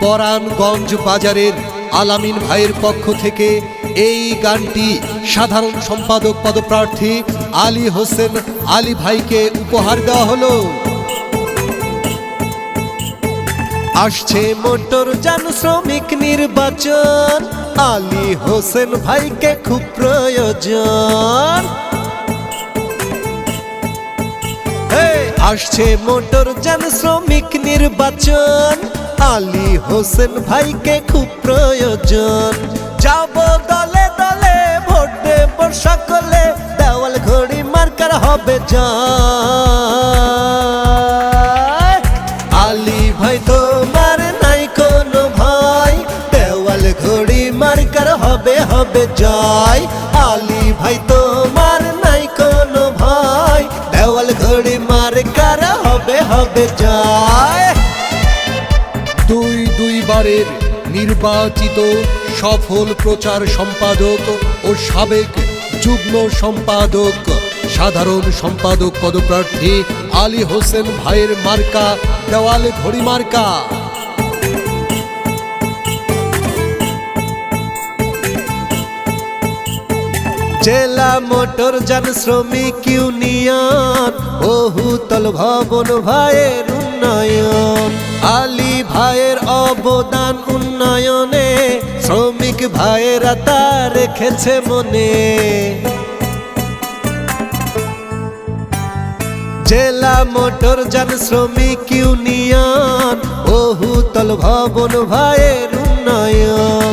পরাণগঞ্জ বাজারের আলামিন ভাইয়ের পক্ষ থেকে এই গানটি সাধারণ সম্পাদক পদপ্রার্থী আলী হোসেন আলী ভাইকে উপহার দেওয়া হলো। আসছে মোটর যান শ্রমিক নির্বাচন, আলী হোসেন ভাইকে খুব প্রয়োজন। আসছে মোটর যান শ্রমিক নির্বাচন হোসেন ভাইকে খুব প্রয়োজন। যাব দলে দলে, ভোট দেব সকলে, দেওয়াল ঘড়ি মার্কার হবে জয়। আলী ভাই, তোমার নাই কোনো ভয়, দেওয়াল ঘড়ি মার্কার হবে হবে জয়। আলী ভাই, তোমার নাই কোনো ভয়, দেওয়াল ঘড়ি মার্কার হবে হবে জয়। দুই দুইবারের নির্বাচিত সফল প্রচার সম্পাদক ও সাবেক যুগ্ম সম্পাদক, সাধারণ সম্পাদক পদপ্রার্থী আলী হোসেন ভাইয়ের মার্কা, দেওয়াল ঘড়ি মার্কা। জেলা মোটর যান শ্রমিক ইউনিয়ন, বহুতল ভবন ভাইয়ের উন্নয়ন। আলী ভাইয়ের অবদান উন্নয়নে, শ্রমিক ভাইয়েরা তা রেখেছে মনে। জেলা মোটর যান শ্রমিক ইউনিয়ন, বহুতল ভবন ভাইয়ের উন্নয়ন।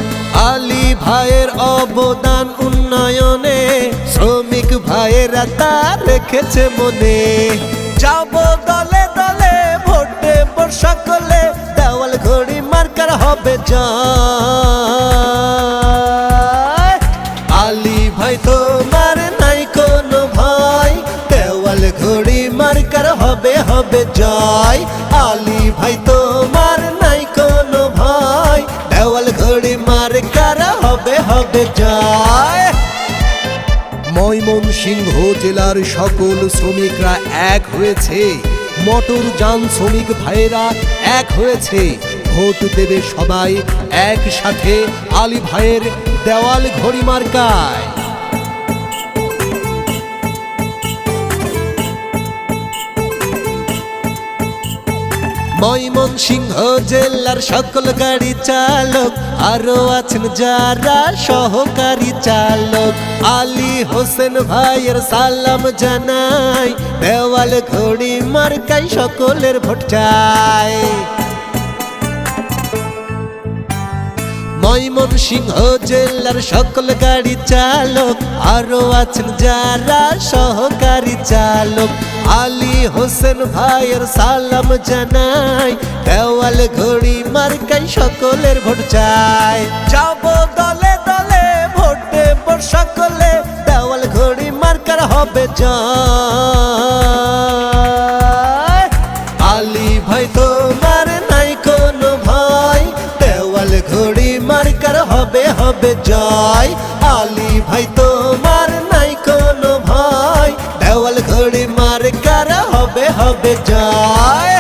আলী ভাইয়ের অবদান উন্নয়নে, শ্রমিক ভাইয়েরা তা রেখেছে মনে। যাব দলে দলে সকলে দেওয়াল ঘড়ি মার্কার হবে জয়। আলী ভাই, তোমার নাই কোনো ভয়, দেওয়াল ঘড়ি মার্কার হবে হবে জয়। আলী ভাই, তোমার নাই কোনো ভয়, দেওয়াল ঘড়ি মার্কার হবে হবে জয়। ময়মনসিংহ জেলার সকল শ্রমিকরা এক হয়েছে। মোটর যান শ্রমিক ভাইয়েরা এক হয়েছে। ভোট দেবে সবাই একসাথে আলী ভাইয়ের দেওয়াল ঘড়ি মার্কায়। ময়মনসিংহ জেলার সকল গাড়ি চালক, আরও আছেন যারা সহকারী চালক। আলী হোসেন ভাইয়ের সালাম জানাই, দেওয়াল ঘড়ি মার্কাই সকলের ভোট চাই ময়মনসিংহ জেলার সকল গাড়ি চালক, আরও আছেন যারা সহকারী চালক। আলী হোসেন ভাইয়ের সালাম জানাই, দেওয়াল ঘড়ি মার্কাই সকলের ভোট চাই। যাব দলে দলে, ভোট দেব সকলে, দেওয়াল ঘড়ি মার্কার হবে জয়। আলী ভাই তোমার হবে হবে জয়। আলী ভাই, তোমার নাই কোনো ভয়। দেওয়াল ঘড়ি মার কার হবে হবে জয়।